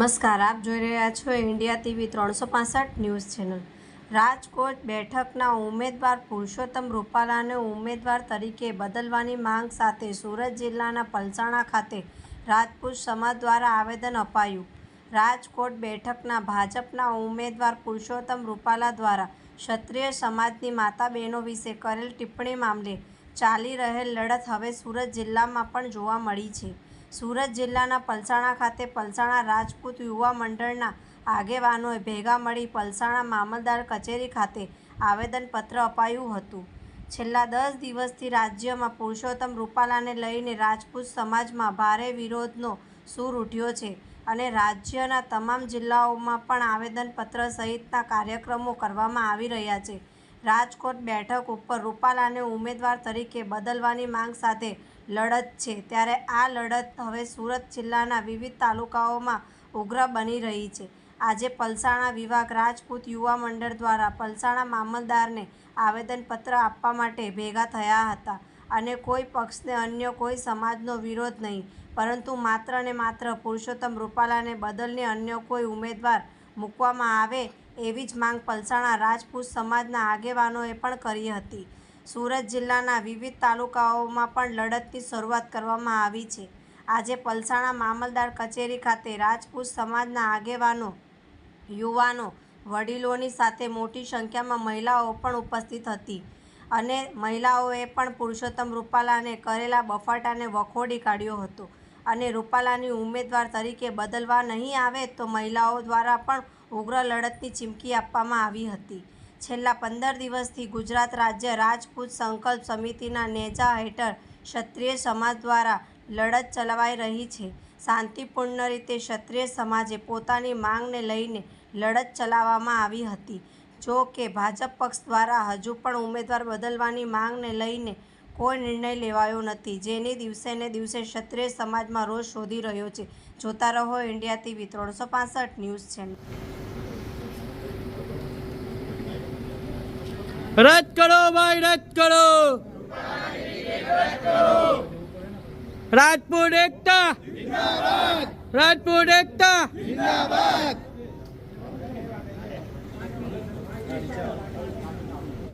નમસ્કાર, આપ જોઈ રહ્યા છો ઇન્ડિયા ટીવી ત્રણસો પાસઠ ન્યૂઝ ચેનલ. રાજકોટ બેઠકના ઉમેદવાર પુરુષોત્તમ રૂપાલાને ઉમેદવાર તરીકે બદલવાની માંગ સાથે સુરત જિલ્લાના પલસાણા ખાતે રાજપૂત સમાજ દ્વારા આવેદન અપાયું. રાજકોટ બેઠકના ભાજપના ઉમેદવાર પુરુષોત્તમ રૂપાલા દ્વારા ક્ષત્રિય સમાજની માતા બહેનો વિશે કરેલ ટિપ્પણી મામલે ચાલી રહેલ લડત હવે સુરત જિલ્લામાં પણ જોવા મળી છે. સુરત જિલ્લાના પલસાણા ખાતે પલસાણા રાજપૂત યુવા મંડળના આગેવાનોએ ભેગા મળી પલસાણા મામલદાર કચેરી ખાતે આવેદનપત્ર અપાયું હતું. છેલ્લા દસ દિવસથી રાજ્યમાં પુરુષોત્તમ રૂપાલાને લઈને રાજપૂત સમાજમાં ભારે વિરોધનો સૂર ઉઠ્યો છે અને રાજ્યના તમામ જિલ્લાઓમાં પણ આવેદનપત્ર સહિતના કાર્યક્રમો કરવામાં આવી રહ્યા છે. રાજકોટ બેઠક ઉપર રૂપાલાને ઉમેદવાર તરીકે બદલવાની માંગ સાથે લડત છે. ત્યારે આ લડત હવે સુરત જિલ્લાના વિવિધ તાલુકાઓમાં ઉગ્ર બની રહી છે. આજે પલસાણા વિભાગ રાજપૂત યુવા મંડળ દ્વારા પલસાણા મામલદારને આવેદનપત્ર આપવા માટે ભેગા થયા હતા અને કોઈ પક્ષને અન્ય કોઈ સમાજનો વિરોધ નહીં, પરંતુ માત્ર ને માત્ર પુરુષોત્તમ રૂપાલાને બદલને અન્ય કોઈ ઉમેદવાર મૂકવામાં આવે એવી જ માંગ પલસાણા રાજપૂત સમાજના આગેવાનોએ પણ કરી હતી. સુરત જિલ્લાના વિવિધ તાલુકાઓમાં પણ લડતની શરૂઆત કરવામાં આવી છે. આજે પલસાણા મામલદાર કચેરી ખાતે રાજપૂત સમાજના આગેવાનો, યુવાનો, વડીલોની સાથે મોટી સંખ્યામાં મહિલાઓ પણ ઉપસ્થિત હતી અને મહિલાઓએ પણ પુરુષોત્તમ રૂપાલાને કરેલા બફાટાને વખોડી કાઢ્યો હતો. અને રૂપાલાની ઉમેદવાર તરીકે બદલવા નહીં આવે તો મહિલાઓ દ્વારા પણ ઉગ્ર લડતની ચીમકી આપવામાં આવી હતી. છેલ્લા પંદર દિવસથી ગુજરાત રાજ્ય રાજપૂત સંકલ્પ સમિતિના નેજા હેઠળ ક્ષત્રિય સમાજ દ્વારા લડત ચલાવાઈ રહી છે. શાંતિપૂર્ણ રીતે ક્ષત્રિય સમાજે પોતાની માંગને લઈને લડત ચલાવવામાં આવી હતી. જો કે ભાજપ પક્ષ દ્વારા હજુ પણ ઉમેદવાર બદલવાની માંગને લઈને કોઈ નિર્ણય લેવાયો નથી. જેની દિવસે ને દિવસે ક્ષત્રિય સમાજમાં રોષ શોધી રહ્યો છે. જોતા રહો ઇન્ડિયા ટીવી ત્રણસો ન્યૂઝ ચેનલ. રદ કરો ભાઈ, રદ કરો. રાજપૂત એકતા. રાજપૂત એકતા.